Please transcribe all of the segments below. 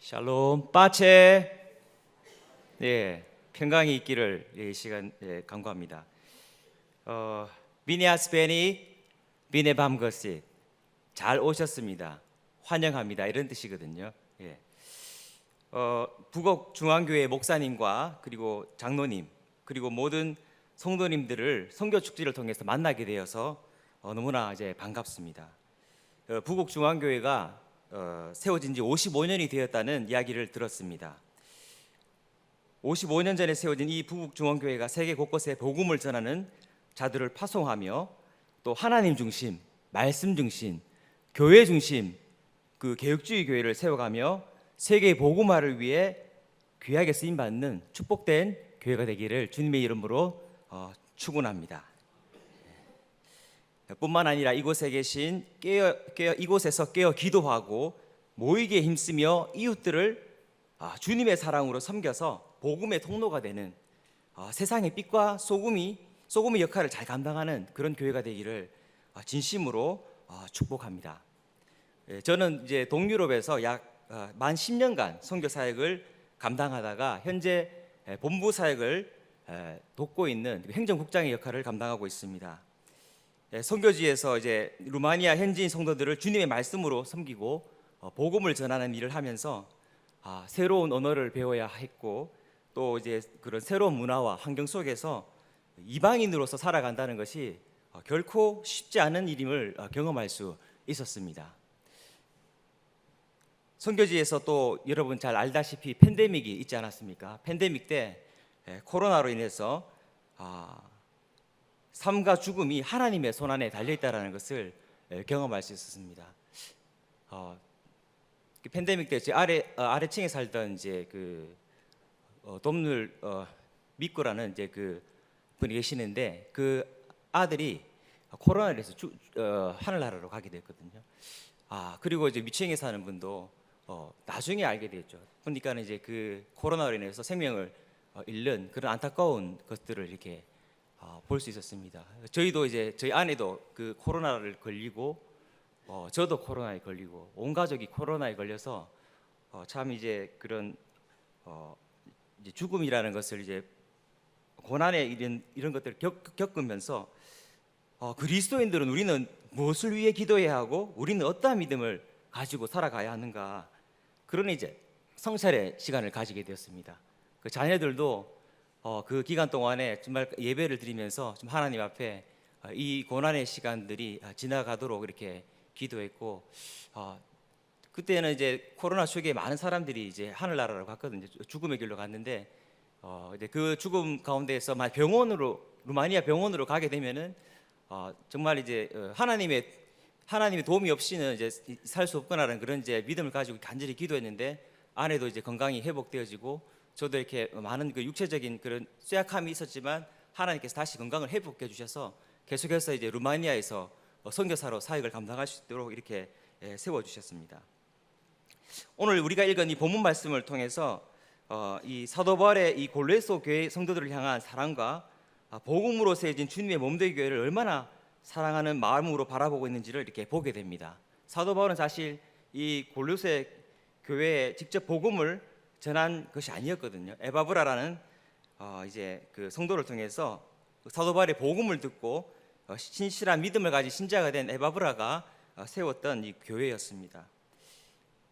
샬롬 빠체 네 평강이 있기를 이 시간 예, 간구합니다. 어, 미니아스 베니 미네 밤것이 잘 오셨습니다. 환영합니다. 이런 뜻이거든요. 예. 어, 북옥 중앙교회 목사님과 그리고 장로님 그리고 모든 성도님들을 성교 축제를 통해서 만나게 되어서 어, 너무나 이제 반갑습니다. 어, 북옥 중앙교회가 어, 세워진 지 55년이 되었다는 이야기를 들었습니다. 55년 전에 세워진 이 북옥 중앙교회가 세계 곳곳에 복음을 전하는 자들을 파송하며 또 하나님 중심, 말씀 중심, 교회 중심 그 개혁주의 교회를 세워가며 세계 복음화를 위해 귀하게 쓰임 받는 축복된 교회가 되기를 주님의 이름으로 어, 축원합니다. 뿐만 아니라 이곳에 계신 깨어, 깨어 이곳에서 깨어 기도하고 모이게 힘쓰며 이웃들을 아, 주님의 사랑으로 섬겨서 복음의 통로가 되는 아, 세상의 빛과 소금이 소금의 역할을 잘 감당하는 그런 교회가 되기를 아, 진심으로 아, 축복합니다. 예, 저는 이제 동유럽에서 약 만 10년간 선교 사역을 감당하다가 현재 에, 본부 사역을 에, 돕고 있는 행정국장의 역할을 감당하고 있습니다. 예, 선교지에서 이제 루마니아 현지인 성도들을 주님의 말씀으로 섬기고 어, 복음을 전하는 일을 하면서 아, 새로운 언어를 배워야 했고 또 이제 그런 새로운 문화와 환경 속에서 이방인으로서 살아간다는 것이 어, 결코 쉽지 않은 일임을 어, 경험할 수 있었습니다. 선교지에서 또 여러분 잘 알다시피 팬데믹이 있지 않았습니까? 팬데믹 때 예, 코로나로 인해서 아, 삶과 죽음이 하나님의 손 안에 달려 있다라는 것을 예, 경험할 수 있었습니다. 어, 그 팬데믹 때 제 아래 어, 아래층에 살던 이제 그 어, domnur 어, 미꾸라는 이제 그 분이 계시는데 그 아들이 코로나로 인해서 주, 어, 하늘나라로 가게 됐거든요. 아 그리고 이제 미층에 사는 분도 어, 나중에 알게 됐죠. 보니까는 이제 그 코로나로 인해서 생명을 어, 잃는 그런 안타까운 것들을 이렇게 어, 볼수 있었습니다. 저희도 이제 저희 아내도 그 코로나를 걸리고 어, 저도 코로나에 걸리고 온 가족이 코로나에 걸려서 어, 참 이제 그런 어, 이제 죽음이라는 것을 이제 고난의 이런 이런 것들을 겪, 겪으면서 어, 그리스도인들은 우리는 무엇을 위해 기도해야 하고 우리는 어떠한 믿음을 가지고 살아가야 하는가 그런 이제 성찰의 시간을 가지게 되었습니다. 그 자녀들도 어, 그 기간 동안에 정말 예배를 드리면서 좀 하나님 앞에 어, 이 고난의 시간들이 아, 지나가도록 이렇게 기도했고 어, 그때는 이제 코로나 초기에 많은 사람들이 이제 하늘나라로 갔거든요. 죽음의 길로 갔는데 어, 이제 그 죽음 가운데에서 만 병원으로 루마니아 병원으로 가게 되면은 어, 정말 이제 어, 하나님의 하나님의 도움이 없이는 이제 살 수 없구나라는 그런 이제 믿음을 가지고 간절히 기도했는데 아내도 이제 건강이 회복되어지고 저도 이렇게 많은 그 육체적인 그런 쇠약함이 있었지만 하나님께서 다시 건강을 회복해 주셔서 계속해서 이제 루마니아에서 어, 선교사로 사역을 감당할 수 있도록 이렇게 예, 세워 주셨습니다. 오늘 우리가 읽은 이 본문 말씀을 통해서 어, 이 사도 바울의 이 골로새 교회 성도들을 향한 사랑과 아, 복음으로 세워진 주님의 몸된 교회를 얼마나 사랑하는 마음으로 바라보고 있는지를 이렇게 보게 됩니다. 사도 바울은 사실 이 골로새 교회에 직접 복음을 전한 것이 아니었거든요. 에바브라라는 어, 이제 그 성도를 통해서 사도 바울의 복음을 듣고 어, 신실한 믿음을 가진 신자가 된 에바브라가 어, 세웠던 이 교회였습니다.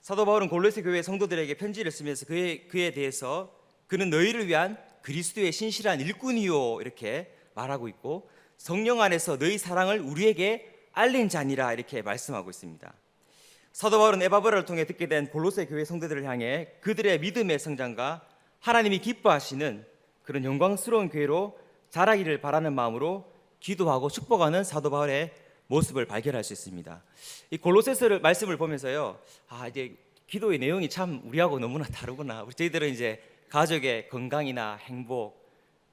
사도 바울은 골로새 교회 성도들에게 편지를 쓰면서 그에, 그에 대해서 그는 너희를 위한 그리스도의 신실한 일꾼이요 이렇게 말하고 있고 성령 안에서 너희 사랑을 우리에게 알린 자니라 이렇게 말씀하고 있습니다. 사도 바울은 에바브라를 통해 듣게 된 골로새 교회 성도들을 향해 그들의 믿음의 성장과 하나님이 기뻐하시는 그런 영광스러운 교회로 자라기를 바라는 마음으로 기도하고 축복하는 사도 바울의 모습을 발견할 수 있습니다. 이 골로새서를 말씀을 보면서요, 아 이제 기도의 내용이 참 우리하고 너무나 다르구나. 우리 저희들은 이제 가족의 건강이나 행복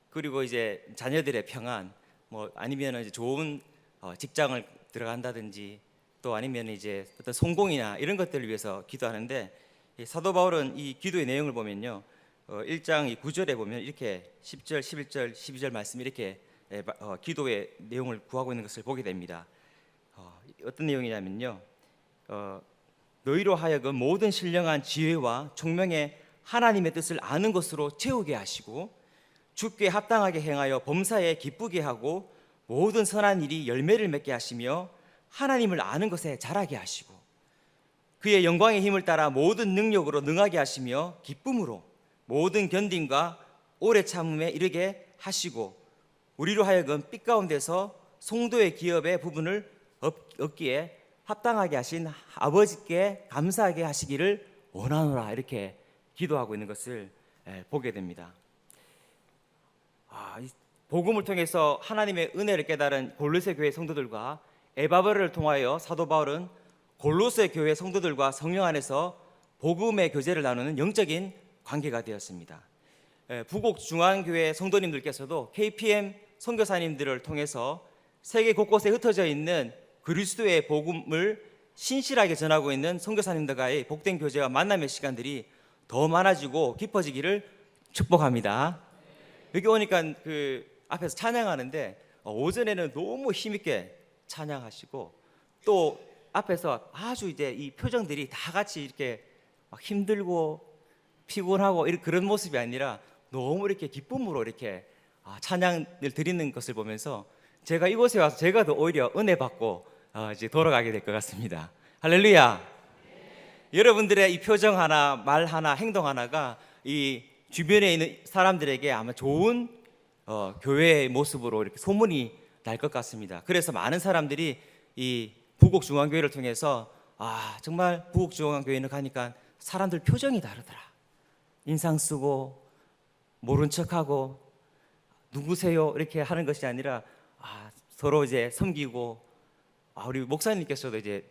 그리고 이제 자녀들의 평안, 뭐 아니면 이제 좋은 어, 직장을 들어간다든지 또 아니면 이제 어떤 성공이나 이런 것들을 위해서 기도하는데 이 사도 바울은 이 기도의 내용을 보면요, 어, 1장 이 9절에 보면 이렇게 10절, 11절, 12절 말씀 이렇게 예, 마- 어, 기도의 내용을 구하고 있는 것을 보게 됩니다. 어, 어떤 내용이냐면요. 어, 너희로 하여금 모든 신령한 지혜와 총명의 하나님의 뜻을 아는 것으로 채우게 하시고 주께 합당하게 행하여 범사에 기쁘게 하고 모든 선한 일이 열매를 맺게 하시며 하나님을 아는 것에 자라게 하시고 그의 영광의 힘을 따라 모든 능력으로 능하게 하시며 기쁨으로 모든 견딘과 오래 참음에 이르게 하시고 우리로 하여금 빛 가운데서 송도의 기업의 부분을 얻- 얻기에 합당하게 하신 아버지께 감사하게 하시기를 원하노라 이렇게 기도하고 있는 것을 예, 보게 됩니다. 아, 이 복음을 통해서 하나님의 은혜를 깨달은 골로새 교회 성도들과 에바브를 통하여 사도 바울은 골로새 교회 성도들과 성령 안에서 복음의 교제를 나누는 영적인 관계가 되었습니다. 예, 부곡 중앙교회 성도님들께서도 KPM 선교사님들을 통해서 세계 곳곳에 흩어져 있는 그리스도의 복음을 신실하게 전하고 있는 선교사님들과의 복된 교제와 만남의 시간들이 더 많아지고 깊어지기를 축복합니다. 여기 오니까 그 앞에서 찬양하는데 어, 오전에는 너무 힘있게 찬양하시고 또 앞에서 아주 이제 이 표정들이 다 같이 이렇게 막 힘들고 피곤하고 이런 그런 모습이 아니라 너무 이렇게 기쁨으로 이렇게 아, 찬양을 드리는 것을 보면서 제가 이곳에 와서 제가 더 오히려 은혜 받고 어, 이제 돌아가게 될 것 같습니다. 할렐루야. 여러분들의 이 표정 하나, 말 하나, 행동 하나가 이 주변에 있는 사람들에게 아마 좋은 어, 교회의 모습으로 이렇게 소문이 날 것 같습니다. 그래서 많은 사람들이 이 부곡 중앙교회를 통해서 아 정말 부곡 중앙교회는 가니까 사람들 표정이 다르더라. 인상 쓰고 모른 척하고 누구세요 이렇게 하는 것이 아니라 아, 서로 이제 섬기고 아, 우리 목사님께서도 이제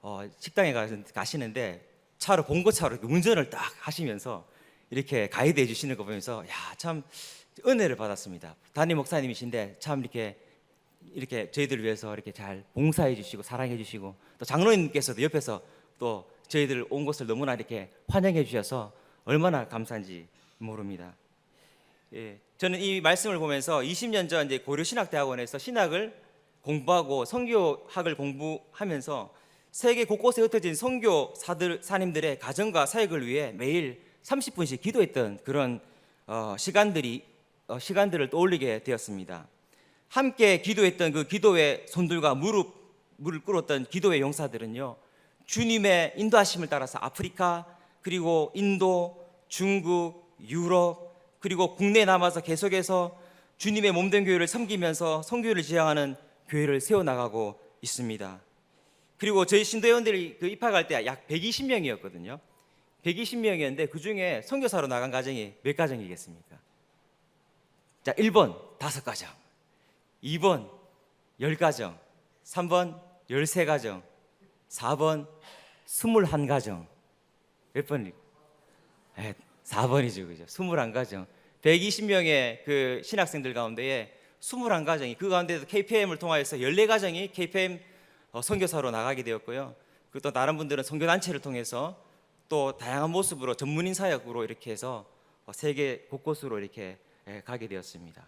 어, 식당에 가- 가시는데 차로 봉고차로 운전을 딱 하시면서 이렇게 가이드 해 주시는 거 보면서 야 참 은혜를 받았습니다. 담임 목사님이신데 참 이렇게 이렇게 저희들을 위해서 이렇게 잘 봉사해 주시고 사랑해 주시고 또 장로님께서도 옆에서 또 저희들 온 곳을 너무나 이렇게 환영해 주셔서 얼마나 감사한지 모릅니다. 예, 저는 이 말씀을 보면서 20년 전 이제 고려 신학 대학원에서 신학을 공부하고 선교학을 공부하면서 세계 곳곳에 흩어진 선교사들 사님들의 가정과 사역을 위해 매일 30분씩 기도했던 그런 어, 시간들이 어, 시간들을 떠올리게 되었습니다. 함께 기도했던 그 기도의 손들과 무릎 물을 꿇었던 기도의 용사들은요 주님의 인도하심을 따라서 아프리카 그리고 인도, 중국, 유럽 그리고 국내에 남아서 계속해서 주님의 몸된 교회를 섬기면서 성교를 지향하는 교회를 세워 나가고 있습니다. 그리고 저희 신도회원들이 그 입학할 때 약 120명이었거든요. 120명이었는데 그 중에 선교사로 나간 가정이 몇 가정이겠습니까? 자, 1번 다섯 가정, 2번 10가정, 3번 13가정, 4번 21가정. 몇 번이? 네, 4번이죠. 그죠? 21가정. 120명의 그 신학생들 가운데에 21가정이 그 가운데서 KPM을 통하여서 14가정이 KPM 어, 선교사로 나가게 되었고요. 그또 다른 분들은 선교 단체를 통해서 또 다양한 모습으로 전문인 사역으로 이렇게 해서 어, 세계 곳곳으로 이렇게 예, 가게 되었습니다.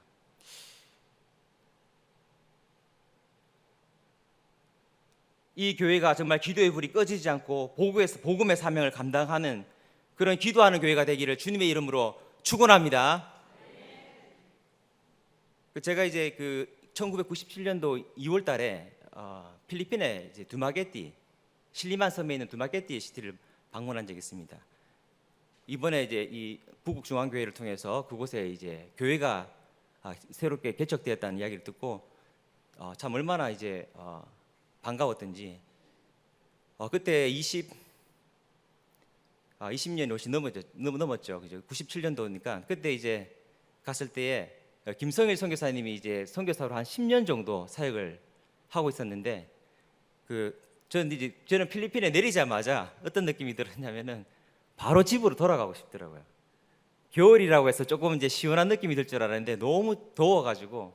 이 교회가 정말 기도의 불이 꺼지지 않고 복음에서 복음의 사명을 감당하는 그런 기도하는 교회가 되기를 주님의 이름으로 축원합니다. 그 제가 이제 그 1997년도 2월달에 어, 필리핀의 이제 두마게띠 실리만 섬에 있는 두마게띠 시티를 방문한 적이 있습니다. 이번에 이제 이 부국 중앙교회를 통해서 그곳에 이제 교회가 아, 새롭게 개척되었다는 이야기를 듣고 어, 참 얼마나 이제 어, 반가웠던지 어, 그때 20 아, 20년이 훨씬 넘었죠. 넘, 넘었죠. 그죠? 97년도니까 그때 이제 갔을 때에 어, 김성일 선교사님이 이제 선교사로 한 10년 정도 사역을 하고 있었는데 그 저는 이제 저는 필리핀에 내리자마자 어떤 느낌이 들었냐면은 바로 집으로 돌아가고 싶더라고요. 겨울이라고 해서 조금 이제 시원한 느낌이 들 줄 알았는데 너무 더워가지고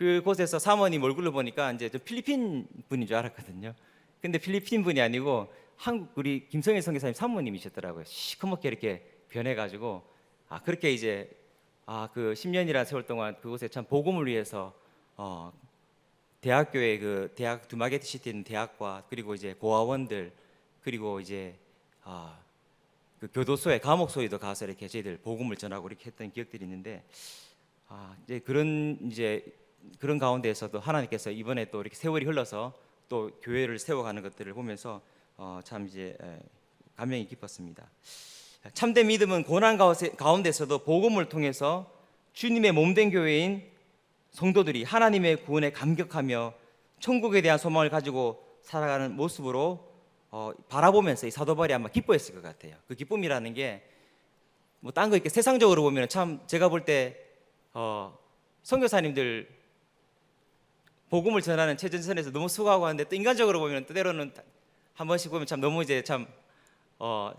그곳에서 사모님 얼굴을 보니까 이제 저 필리핀 분인 줄 알았거든요. 근데 필리핀 분이 아니고 한국 우리 김성일 선교사님 사모님이셨더라고요. 시커멓게 이렇게 변해가지고 아 그렇게 이제 아 그 10년이라는 세월 동안 그곳에 참 복음을 위해서 어 대학교의 그 대학 두마게티 시티 있는 대학과 그리고 이제 고아원들 그리고 이제 아, 그 교도소에 감옥소에도 가서 이렇게 저희들 복음을 전하고 이렇게 했던 기억들이 있는데 아, 이제 그런 이제 그런 가운데에서도 하나님께서 이번에 또 이렇게 세월이 흘러서 또 교회를 세워가는 것들을 보면서 어, 참 이제 에, 감명이 깊었습니다. 참된 믿음은 고난 가운데- 가운데서도 복음을 통해서 주님의 몸된 교회인 성도들이 하나님의 구원에 감격하며 천국에 대한 소망을 가지고 살아가는 모습으로 어, 바라보면서 이 사도바울이 아마 기뻐했을 것 같아요. 그 기쁨이라는 게 뭐 딴 거 이렇게 세상적으로 보면 참 제가 볼때 어, 선교사님들 복음을 전하는 최전선에서 너무 수고하고 하는데 또 인간적으로 보면 때로는 한 번씩 보면 참 너무 이제 참 어,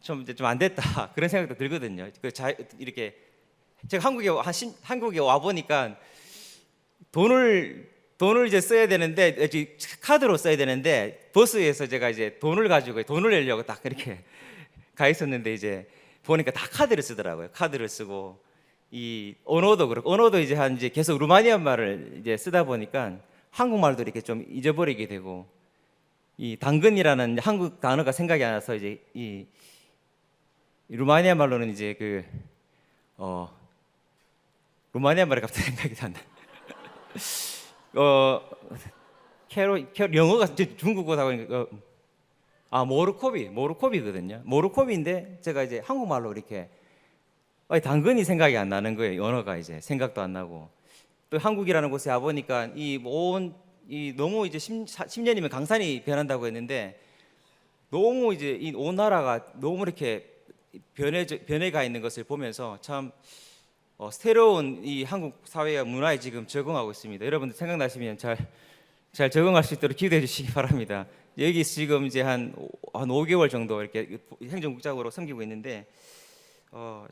좀 이제 좀 안 됐다 그런 생각도 들거든요. 그 자, 이렇게 제가 한국에 와- 한 신- 한국에 와 보니까 돈을 돈을 이제 써야 되는데 이제 카드로 써야 되는데 버스에서 제가 이제 돈을 가지고 돈을 내려고 딱 이렇게 가 있었는데 이제 보니까 다 카드를 쓰더라고요. 카드를 쓰고 이 언어도 그렇고 언어도 이제 한 이제 계속 루마니아 말을 이제 쓰다 보니까 한국말도 이렇게 좀 잊어버리게 되고 이 당근이라는 한국 단어가 생각이 안 나서 이제 이이 루마니아 말로는 이제 그 어 루마니아 말이 갑자기 생각이 안 나. 어 캐로 캐로 영어가 중국어다 보니까 어, 아 모르코비 모르코비거든요. 모르코비인데 제가 이제 한국말로 이렇게 당근이 생각이 안 나는 거예요. 언어가 이제 생각도 안 나고 또 한국이라는 곳에 와 보니까 이온이 너무 이제 10, 10년이면 강산이 변한다고 했는데 너무 이제 이 온 나라가 너무 이렇게 변해 변해가 있는 것을 보면서 참 어, 새로운 이 한국 사회와 문화에 지금 적응하고 있습니다. 여러분들 생각나시면 잘, 잘 적응할 수 있도록 기도해 주시기 바랍니다. 여기 지금 이제 한, 오- 한 5개월 정도 이렇게 행정국장으로 섬기고 있는데, 어,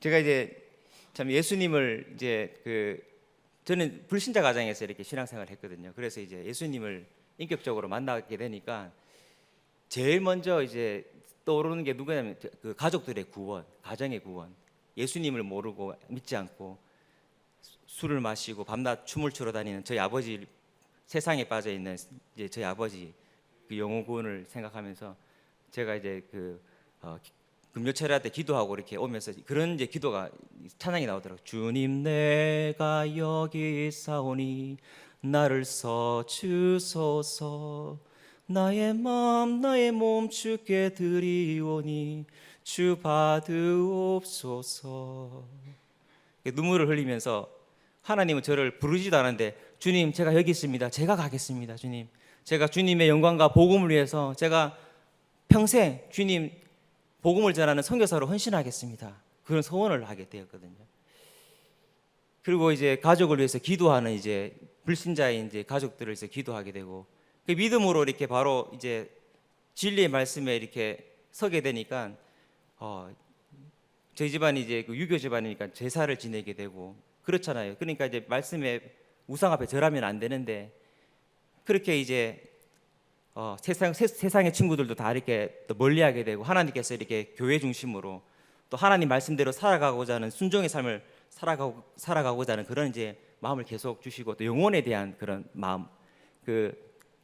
제가 이제 참 예수님을 이제 그 저는 불신자 가정에서 이렇게 신앙생활을 했거든요. 그래서 이제 예수님을 인격적으로 만나게 되니까 제일 먼저 이제 떠오르는 게 누구냐면 그 가족들의 구원, 가정의 구원. 예수님을 모르고 믿지 않고 수- 술을 마시고 밤낮 춤을 추러 다니는 저희 아버지 세상에 빠져 있는 이제 저희 아버지 그 영혼 구원을 생각하면서 제가 이제 그 어, 금요철야 때 기도하고 이렇게 오면서 그런 이제 기도가 찬양이 나오더라고요. 주님 내가 여기 있사오니 나를 써 주소서. 나의 마음 나의 몸 주께 드리오니 주 받으옵소서. 눈물을 흘리면서 하나님은 저를 부르지도 않았는데 주님 제가 여기 있습니다. 제가 가겠습니다 주님. 제가 주님의 영광과 복음을 위해서 제가 평생 주님 복음을 전하는 선교사로 헌신하겠습니다. 그런 소원을 하게 되었거든요. 그리고 이제 가족을 위해서 기도하는 이제 불신자인 이제 가족들을 위해서 기도하게 되고 그 믿음으로 이렇게 바로 이제 진리의 말씀에 이렇게 서게 되니까 어 저희 집안이 이제 그 유교 집안이니까 제사를 지내게 되고 그렇잖아요. 그러니까 이제 말씀에 우상 앞에 절하면 안 되는데 그렇게 이제 어, 세상 세, 세상의 친구들도 다 이렇게 또 멀리하게 되고 하나님께서 이렇게 교회 중심으로 또 하나님 말씀대로 살아가고자 하는 순종의 삶을 살아가고 살아가고자 하는 그런 이제 마음을 계속 주시고 또 영혼에 대한 그런 마음 그,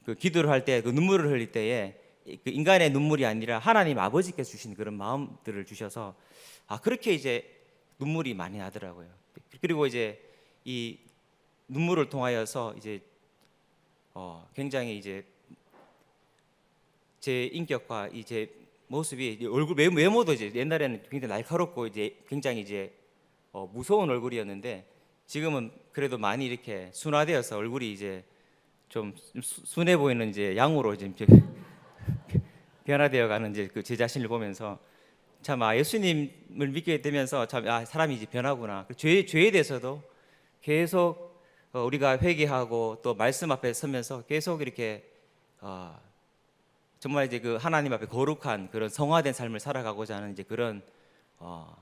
그 기도를 할 때 그 눈물을 흘릴 때에 이- 그 인간의 눈물이 아니라 하나님 아버지께서 주신 그런 마음들을 주셔서 아 그렇게 이제 눈물이 많이 나더라고요. 그리고 이제 이 눈물을 통하여서 이제 어, 굉장히 이제 제 인격과 이 제 모습이 이제 얼굴 외- 외모도 이제 옛날에는 굉장히 날카롭고 이제 굉장히 이제 어, 무서운 얼굴이었는데 지금은 그래도 많이 이렇게 순화되어서 얼굴이 이제 좀 수- 순해 보이는 이제 양으로 이제 변화되어 가는 이제 그 제 자신을 보면서 참 아 예수님을 믿게 되면서 참 아 사람이 이제 변하구나. 그죄 죄에 대해서도 계속 어, 우리가 회개하고 또 말씀 앞에 서면서 계속 이렇게 어, 정말 이제 그 하나님 앞에 거룩한 그런 성화된 삶을 살아가고자 하는 이제 그런 어,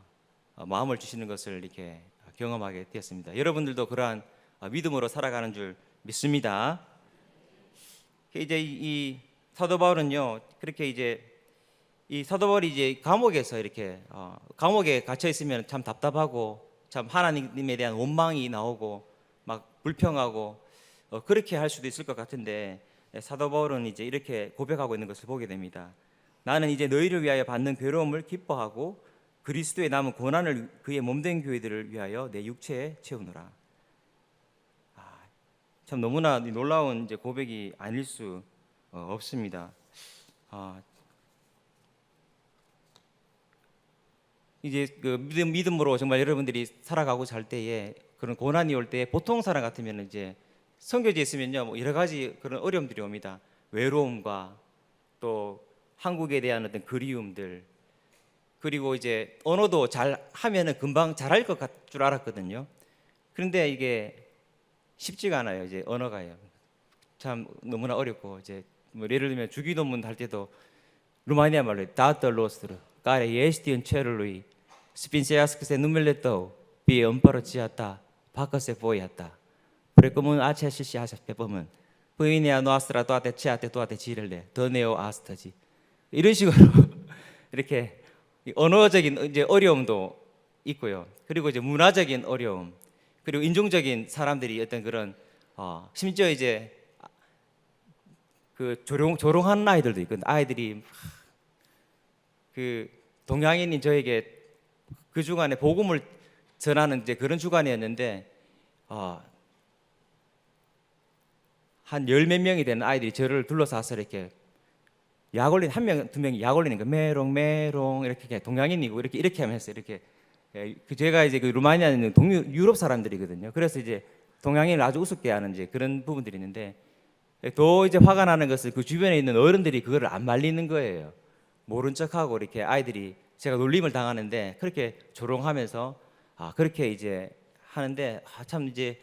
어, 마음을 주시는 것을 이렇게 경험하게 되었습니다. 여러분들도 그러한 어, 믿음으로 살아가는 줄 믿습니다. 이제 이, 이 사도 바울은요 그렇게 이제 이 사도 바울이 이제 감옥에서 이렇게 어, 감옥에 갇혀 있으면 참 답답하고 참 하나님에 대한 원망이 나오고 막 불평하고 어, 그렇게 할 수도 있을 것 같은데 예, 사도 바울은 이제 이렇게 고백하고 있는 것을 보게 됩니다. 나는 이제 너희를 위하여 받는 괴로움을 기뻐하고 그리스도의 남은 고난을 그의 몸된 교회들을 위하여 내 육체에 채우노라. 아, 참 너무나 놀라운 이제 고백이 아닐 수 어, 없습니다. 아, 이제 그 믿음, 믿음으로 정말 여러분들이 살아가고 잘 때에 그런 고난이 올 때 보통 사람 같으면 이제 성교지에 있으면요 뭐 여러 가지 그런 어려움들이 옵니다. 외로움과 또 한국에 대한 어떤 그리움들 그리고 이제 언어도 잘 하면은 금방 잘할 것 같 줄 알았거든요. 그런데 이게 쉽지가 않아요. 이제 언어가요. 참 너무나 어렵고 이제 뭐 예를 들면 주기도문 할 때도 루마니아 말로 다터 로스르 까레 예스티언 체르루이 스핀세아스크세 누멜레토 비에 바커세 보이았다 프레코문 아체 시시 하샤페범은 부이니아 노아스라 또아테 치아테 또아테 지를레 더네오 아스터지 이런 식으로 이렇게 이 언어적인 이제 어려움도 있고요. 그리고 이제 문화적인 어려움, 그리고 인종적인 사람들이 어떤 그런 어, 심지어 이제 그 조롱 조롱하는 아이들도 있거든. 아이들이 막그 동양인인 저에게 그 주간에 복음을 전하는 이제 그런 주간이었는데 어, 한 열 몇 명이 되는 아이들이 저를 둘러싸서 이렇게 약 올린 한 명 두 명이 약 올리는 거 메롱 메롱 이렇게 동양인이고 이렇게 이렇게 하면서 이렇게 예, 그 제가 이제 그 루마니아는 동유 유럽 사람들이거든요. 그래서 이제 동양인을 아주 우습게 하는 이제 그런 부분들이 있는데 예, 더 이제 화가 나는 것은 그 주변에 있는 어른들이 그거를 안 말리는 거예요. 모른 척하고 이렇게 아이들이 제가 놀림을 당하는데 그렇게 조롱하면서 아 그렇게 이제 하는데 아, 참 이제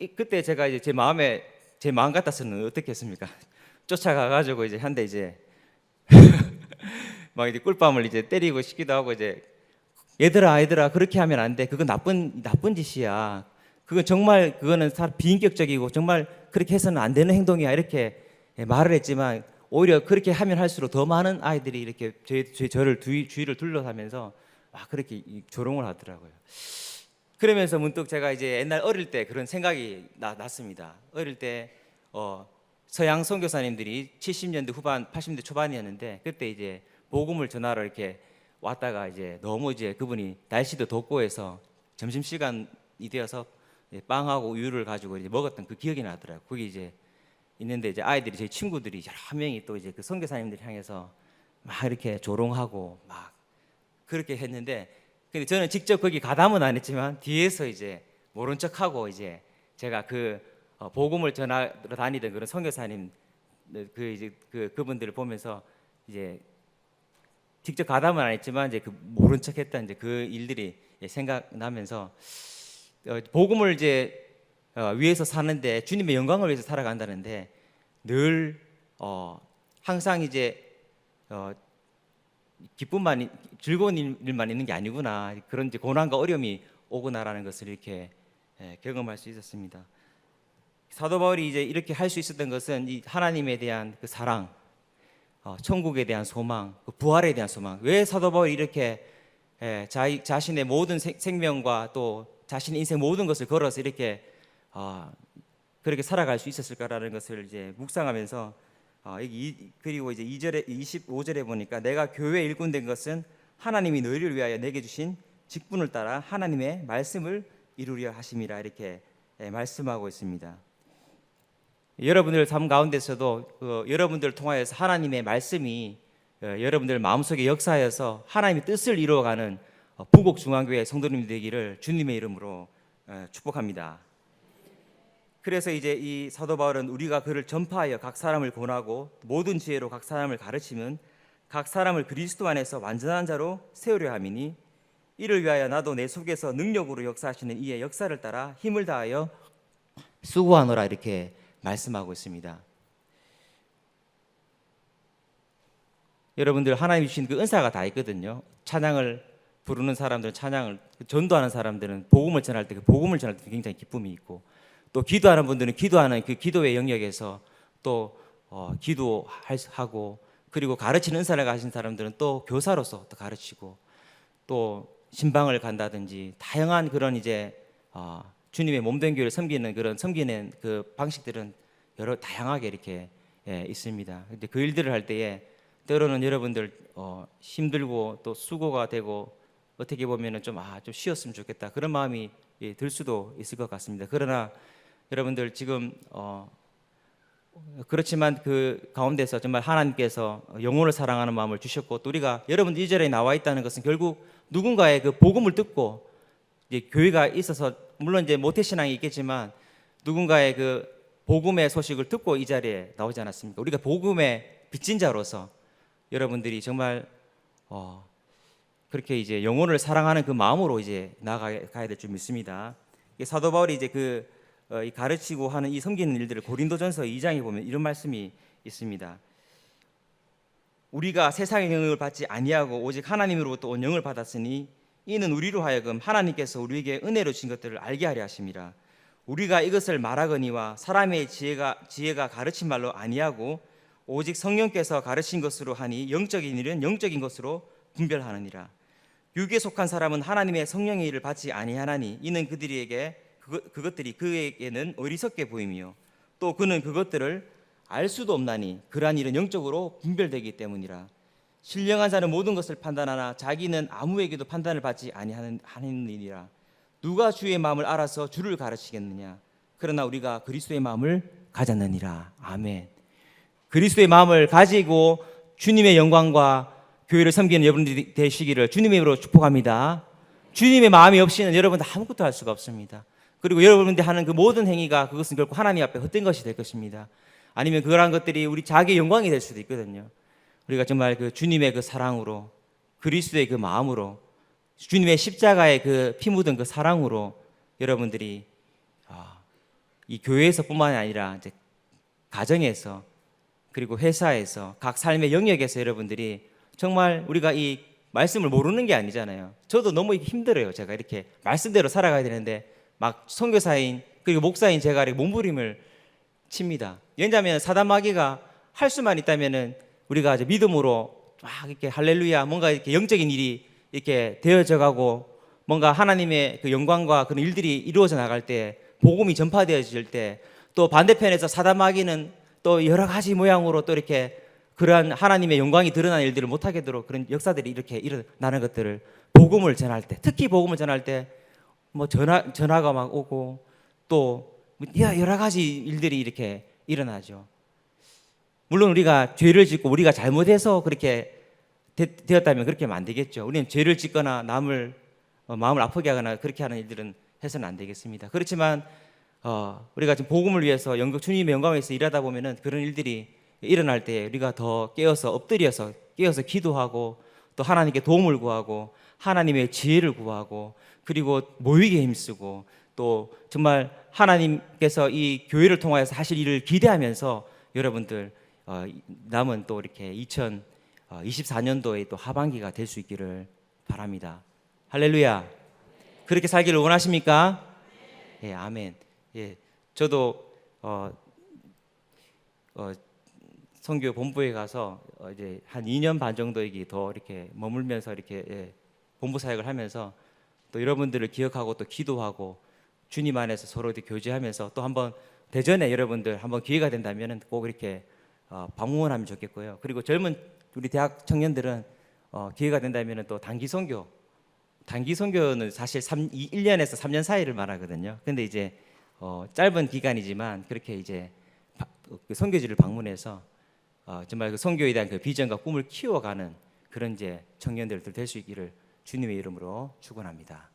이- 그때 제가 이제 제 마음에 제 마음 같아서는 어떻게 했습니까? 쫓아가 가지고 이제 한대 이제 막 이제 꿀밤을 이제 때리고 싶기도 하고 이제 얘들아 얘들아 그렇게 하면 안 돼. 그건 나쁜 나쁜 짓이야. 그건 정말 그거는 사- 비인격적이고 정말 그렇게 해서는 안 되는 행동이야. 이렇게 예, 말을 했지만 오히려 그렇게 하면 할수록 더 많은 아이들이 이렇게 제, 제 저를 주위, 주위를 둘러싸면서 막 그렇게 이- 조롱을 하더라고요. 그러면서 문득 제가 이제 옛날 어릴 때 그런 생각이 나, 났습니다. 어릴 때 어, 서양 선교사님들이 70년대 후반, 80년대 초반이었는데 그때 이제 복음을 전하러 이렇게 왔다가 이제 너무 이제 그분이 날씨도 덥고 해서 점심 시간이 되어서 빵하고 우유를 가지고 이제 먹었던 그 기억이 나더라고요. 거기 이제 있는데 이제 아이들이 제 친구들이 여러 명이 또 이제 그 선교사님들 향해서 막 이렇게 조롱하고 막 그렇게 했는데 근데 저는 직접 거기 가담은 안 했지만 뒤에서 이제 모른 척하고 이제 제가 그 어, 복음을 전하러 다니던 그런 선교사님 그 이제 그 그분들을 보면서 이제 직접 가담은 안 했지만 이제 그 모른 척했던 이제 그 일들이 생각나면서 어, 복음을 이제 어, 위해서 사는데 주님의 영광을 위해서 살아간다는데 늘 어, 항상 이제 어, 기쁨만 즐거운 일- 일만 있는 게 아니구나 그런 이제 고난과 어려움이 오구나라는 것을 이렇게 예, 경험할 수 있었습니다. 사도 바울이 이제 이렇게 할 수 있었던 것은 이 하나님에 대한 그 사랑, 어, 천국에 대한 소망, 그 부활에 대한 소망. 왜 사도 바울이 이렇게 예, 자, 자신의 모든 생, 생명과 또 자신의 인생 모든 것을 걸어서 이렇게 어, 그렇게 살아갈 수 있었을까라는 것을 이제 묵상하면서 이- 그리고 이제 2절에 25절에 보니까 내가 교회 일꾼 된 것은 하나님이 너희를 위하여 내게 주신 직분을 따라 하나님의 말씀을 이루려 하심이라 이렇게 예, 말씀하고 있습니다. 여러분들 삶 가운데서도 그 여러분들을 통하여서 하나님의 말씀이 어, 여러분들 마음속에 역사하여서 하나님의 뜻을 이루어가는 어, 부곡 중앙교회 성도님 되기를 주님의 이름으로 어, 축복합니다. 그래서 이제 이 사도 바울은 우리가 그를 전파하여 각 사람을 권하고 모든 지혜로 각 사람을 가르치면 각 사람을 그리스도 안에서 완전한 자로 세우려 함이니 이를 위하여 나도 내 속에서 능력으로 역사하시는 이의 역사를 따라 힘을 다하여 수고하노라 이렇게 말씀하고 있습니다. 여러분들 하나님 주신 그 은사가 다 있거든요. 찬양을 부르는 사람들은 찬양을 전도하는 사람들은 복음을 전할 때 그 복음을 전할 때 굉장히 기쁨이 있고 또 기도하는 분들은 기도하는 그 기도의 영역에서 또 어, 기도하고 그리고 가르치는 은사를 가진 사람들은 또 교사로서 또 가르치고 또 신방을 간다든지 다양한 그런 이제 어, 주님의 몸된 교회를 섬기는 그런 섬기는 그 방식들은 여러 다양하게 이렇게 예, 있습니다. 근데 그 일들을 할 때에 때로는 여러분들 어, 힘들고 또 수고가 되고 어떻게 보면은 좀아좀 쉬었으면 좋겠다 그런 마음이 예, 들 수도 있을 것 같습니다. 그러나 여러분들 지금 어, 그렇지만 그 가운데서 정말 하나님께서 영혼을 사랑하는 마음을 주셨고 또 우리가 여러분 이 절에 나와 있다는 것은 결국 누군가의 그 복음을 듣고 이제 교회가 있어서 물론 이제 모태 신앙이 있겠지만 누군가의 그 복음의 소식을 듣고 이 자리에 나오지 않았습니까? 우리가 복음의 빚진 자로서 여러분들이 정말 어 그렇게 이제 영혼을 사랑하는 그 마음으로 이제 나아가야 될 줄 믿습니다. 사도 바울이 이제 그 어, 이 가르치고 하는 이 섬기는 일들을 고린도전서 2장에 보면 이런 말씀이 있습니다. 우리가 세상의 영을 받지 아니하고 오직 하나님으로부터 온 영을 받았으니 이는 우리로 하여금 하나님께서 우리에게 은혜로 주신 것들을 알게 하려 하심이라. 우리가 이것을 말하거니와 사람의 지혜가 지혜가 가르친 말로 아니하고 오직 성령께서 가르친 것으로 하니 영적인 일은 영적인 것으로 분별하느니라. 육에 속한 사람은 하나님의 성령의 일을 받지 아니하나니 이는 그들에게 그것, 그것 들이 그에게는 어리석게 보임이요 또 그는 그것들을 알 수도 없나니 그러한 일은 영적으로 분별되기 때문이라. 신령한 자는 모든 것을 판단하나 자기는 아무에게도 판단을 받지 아니하는 하느니라. 누가 주의 마음을 알아서 주를 가르치겠느냐? 그러나 우리가 그리스도의 마음을 가졌느니라. 아멘. 그리스도의 마음을 가지고 주님의 영광과 교회를 섬기는 여러분들이 되시기를 주님의 이름으로 축복합니다. 주님의 마음이 없이는 여러분들 아무것도 할 수가 없습니다. 그리고 여러분들이 하는 그 모든 행위가 그것은 결국 하나님 앞에 헛된 것이 될 것입니다. 아니면 그러한 것들이 우리 자기의 영광이 될 수도 있거든요. 우리가 정말 그 주님의 그 사랑으로 그리스도의 그 마음으로 주님의 십자가의 그 피 묻은 그 사랑으로 여러분들이 아, 이 교회에서뿐만 아니라 이제 가정에서 그리고 회사에서 각 삶의 영역에서 여러분들이 정말 우리가 이 말씀을 모르는 게 아니잖아요. 저도 너무 힘들어요. 제가 이렇게 말씀대로 살아가야 되는데 막 선교사인 그리고 목사인 제가 이렇게 몸부림을 칩니다. 왜냐하면 사단 마귀가 할 수만 있다면은 우리가 이제 믿음으로 막 이렇게 할렐루야 뭔가 이렇게 영적인 일이 이렇게 되어져 가고 뭔가 하나님의 그 영광과 그런 일들이 이루어져 나갈 때 복음이 전파되어질 때 또 반대편에서 사단 마귀는 또 여러 가지 모양으로 또 이렇게 그러한 하나님의 영광이 드러나는 일들을 못하게 되도록 그런 역사들이 이렇게 일어나는 것들을 복음을 전할 때 특히 복음을 전할 때 뭐 전화 전화가 막 오고 또 여러 가지 일들이 이렇게 일어나죠. 물론 우리가 죄를 짓고 우리가 잘못해서 그렇게 되, 되었다면 그렇게 하면 안 되겠죠. 우리는 죄를 짓거나 남을 어, 마음을 아프게 하거나 그렇게 하는 일들은 해서는 안 되겠습니다. 그렇지만 어, 우리가 지금 복음을 위해서 영국 주님의 영광을 위해서 일하다 보면은 그런 일들이 일어날 때 우리가 더 깨어서 엎드려서 깨어서 기도하고 또 하나님께 도움을 구하고 하나님의 지혜를 구하고 그리고 모이게 힘쓰고 또 정말 하나님께서 이 교회를 통하여서 하실 일을 기대하면서 여러분들 어, 남은 또 이렇게 2024년도에 또 하반기가 될 수 있기를 바랍니다. 할렐루야. 그렇게 살기를 원하십니까? 예, 아멘. 예, 저도 어, 어, 선교 본부에 가서 어, 이제 한 2년 반 정도 이게 더 이렇게 머물면서 이렇게 예, 본부 사역을 하면서 또 여러분들을 기억하고 또 기도하고 주님 안에서 서로 교제하면서 또 한번 대전에 여러분들 한번 기회가 된다면은 꼭 이렇게 어, 방문하면 좋겠고요. 그리고 젊은 우리 대학 청년들은 어, 기회가 된다면은 또 단기 선교 단기 선교는 사실 3, 1년에서 3년 사이를 말하거든요. 근데 이제 어, 짧은 기간이지만 그렇게 이제 바, 그 선교지를 방문해서 어, 정말 그 선교에 대한 그 비전과 꿈을 키워가는 그런 이제 청년들도 될 수 있기를 주님의 이름으로 축원합니다.